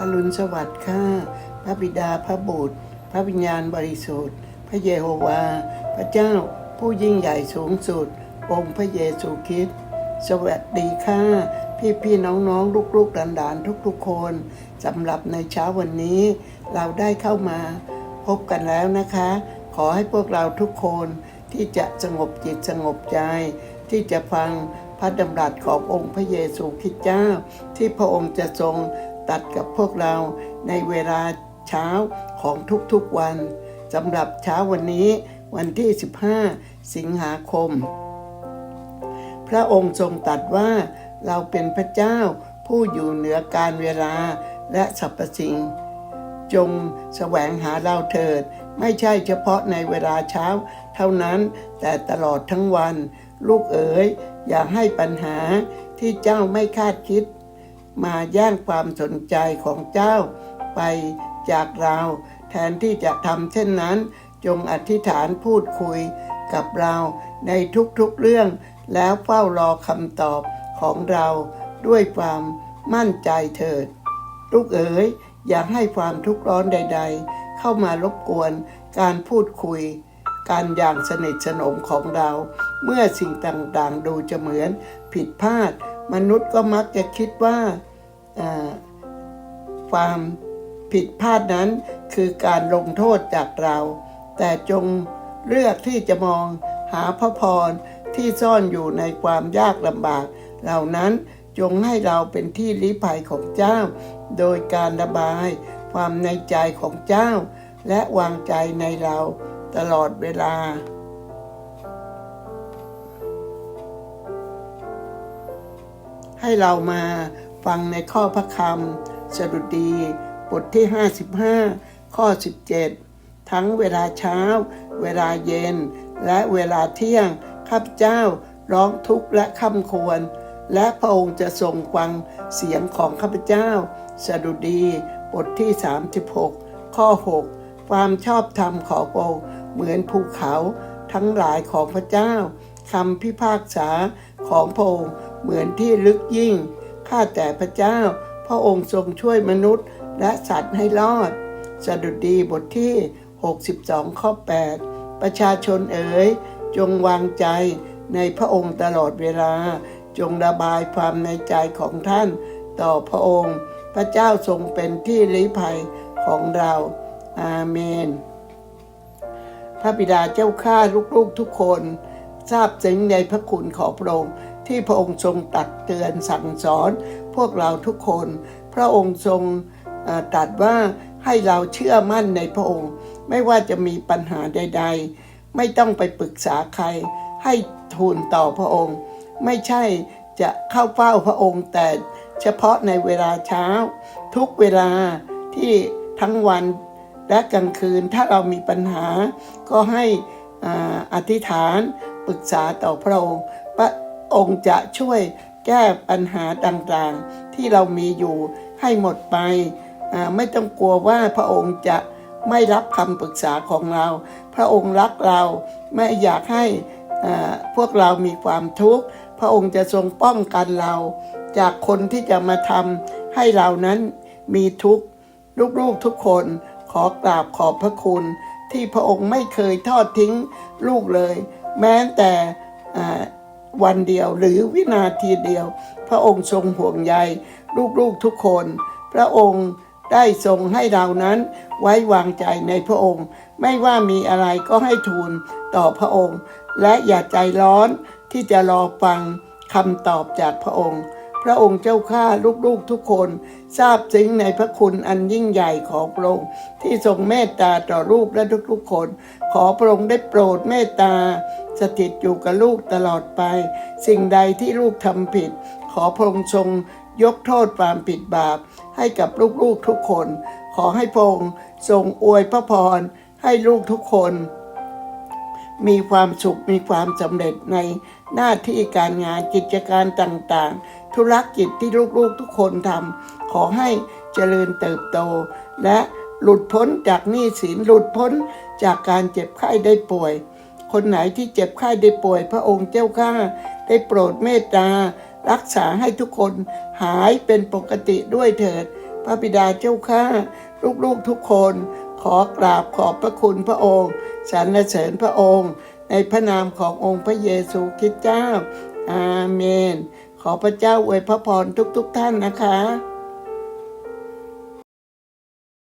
อรุณสวัสดิ์ข้าพระบิดาพระบุตร พระวิญญาณบริสุทธิ์ พระเยโฮวา พระเจ้าผู้ยิ่งใหญ่สูงสุด องค์พระเยซูคริสต์สวัสดีค่ะพี่พี่ๆน้องๆลูกๆหลานๆทุกๆคนสำหรับในเช้าวันนี้ เราได้เข้ามาพบกันแล้วนะคะ ขอให้พวกเราทุกคนที่จะสงบจิตสงบใจ ที่จะฟังพระดำรัสขององค์พระเยซูคริสต์เจ้า ที่พระองค์จะทรง ตัดกับพวกเราในเวลาเช้าของทุกๆวันสำหรับเช้าวันนี้วันที่ 15 สิงหาคม พระองค์ทรงตรัสว่าเราเป็นพระเจ้าผู้อยู่เหนือการเวลาและสรรพสิ่ง จงแสวงหาเราเถิด ไม่ใช่เฉพาะในเวลาเช้า เท่านั้นแต่ตลอดทั้งวัน ลูกเอ๋ยอย่าให้ปัญหาที่เจ้าไม่คาดคิด มาแย่งความสนใจของเจ้าไปจากเรา แทนที่จะทำเช่นนั้น จงอธิษฐานพูดคุยกับเราในทุกๆเรื่อง แล้วเฝ้ารอคำตอบของเราด้วยความมั่นใจเถิด ลูกเอ๋ยอย่าให้ความทุกข์ร้อนใด ๆ เข้ามารบกวนการพูดคุย การอย่างสนิทสนมของเรา เมื่อสิ่งต่างๆ ดูจะเหมือนผิดพลาด มนุษย์ก็มักจะคิดว่าอ่า ความผิดพลาดนั้นคือการลงโทษจากเรา แต่จงเลือกที่จะมองหาพระพรที่ซ่อนอยู่ในความยากลำบาก เหล่านั้นจงให้เราเป็นที่ลี้ภัยของเจ้า โดยการระบายความในใจของเจ้า และวางใจในเราตลอดเวลา ให้เรามา ฟังในข้อพระคำสดุดี บทที่ 55 ข้อ 17 ทั้งเวลาเช้า เวลาเย็น และเวลาเที่ยง ข้าพเจ้าร้องทุกข์และคำควร และพระองค์จะทรงฟังเสียงของข้าพเจ้า สดุดี บทที่ 36 ข้อ 6 ความชอบธรรมของพระองค์เหมือนภูเขาทั้งหลายของพระเจ้าคำพิพากษาของพระองค์เหมือนที่ลึกยิ่ง ข้าแต่พระเจ้า พระองค์ทรงช่วยมนุษย์และสัตว์ให้รอด สดุดีบทที่ 62 ข้อ 8 ประชาชนเอ๋ย จงวางใจในพระองค์ตลอดเวลา จงระบายความในใจของท่านต่อพระองค์ พระเจ้าทรงเป็นที่ลี้ภัยของเรา อาเมน พระบิดาเจ้าข้าลูกๆทุกคน ทราบซึ้งในพระคุณของพระองค์ ที่พระองค์ทรงตักเตือนสั่งสอนพวกเราทุกคน พระองค์ทรงตรัสว่าให้เราเชื่อมั่นในพระองค์ ไม่ว่าจะมีปัญหาใด ๆ ไม่ต้องไปปรึกษาใคร ให้ทูลต่อพระองค์ ไม่ใช่จะเข้าเฝ้าพระองค์แต่เฉพาะในเวลาเช้า ทุกเวลาที่ทั้งวันและกลางคืนถ้าเรามีปัญหาก็ให้อธิษฐานปรึกษาต่อพระองค์ องค์จะช่วยแก้ปัญหาต่างๆ ที่เรามีอยู่ให้หมดไป ไม่ต้องกลัวว่าพระองค์จะไม่รับคำปรึกษาของเรา พระองค์รักเราไม่อยากให้พวกเรามีความทุกข์ พระองค์จะทรงป้องกันเรา จากคนที่จะมาทำให้เรานั้นมีทุกข์ลูกๆทุกคนขอกราบขอบพระคุณ ที่พระองค์ไม่เคยทอดทิ้งลูกเลย แม้แต่ วันเดียวหรือวินาทีเดียว พระองค์ทรงห่วงใยลูกๆทุกคน พระองค์ได้ทรงให้เรานั้นไว้วางใจในพระองค์ ไม่ว่ามีอะไรก็ให้ทูลต่อพระองค์ และอย่าใจร้อนที่จะรอฟังคำตอบจากพระองค์ พระองค์เจ้าข้าลูกๆทุกคนทราบซึ้งในพระคุณอันยิ่งใหญ่ของพระองค์ที่ทรงเมตตาต่อลูกและทุกๆคน ขอพระองค์ได้โปรดเมตตา สถิตอยู่กับลูกตลอดไป สิ่งใดที่ลูกทำผิด ขอพระองค์ทรงยกโทษความผิดบาปให้กับลูกๆทุกคน ขอให้พระองค์ทรงอวยพระพรให้ลูกทุกคน มีความสุขมีความสำเร็จในหน้าที่การงานกิจการต่างๆ ธุรกิจที่ลูกๆทุกคนทำขอให้เจริญเติบโต และหลุดพ้นจากหนี้สินหลุดพ้นจากการเจ็บไข้ได้ป่วย คนไหนที่เจ็บไข้ได้ป่วย พระองค์เจ้าข้าได้โปรดเมตตา รักษาให้ทุกคนหายเป็นปกติด้วยเถิด พระบิดาเจ้าข้าลูกๆทุกคน ขอกราบขอบพระคุณพระองค์สรรเสริญพระองค์ ในพระนามขององค์พระเยซูคริสต์เจ้า อาเมน ขอพระเจ้าอวยพระพรทุกๆทท่านนะคะ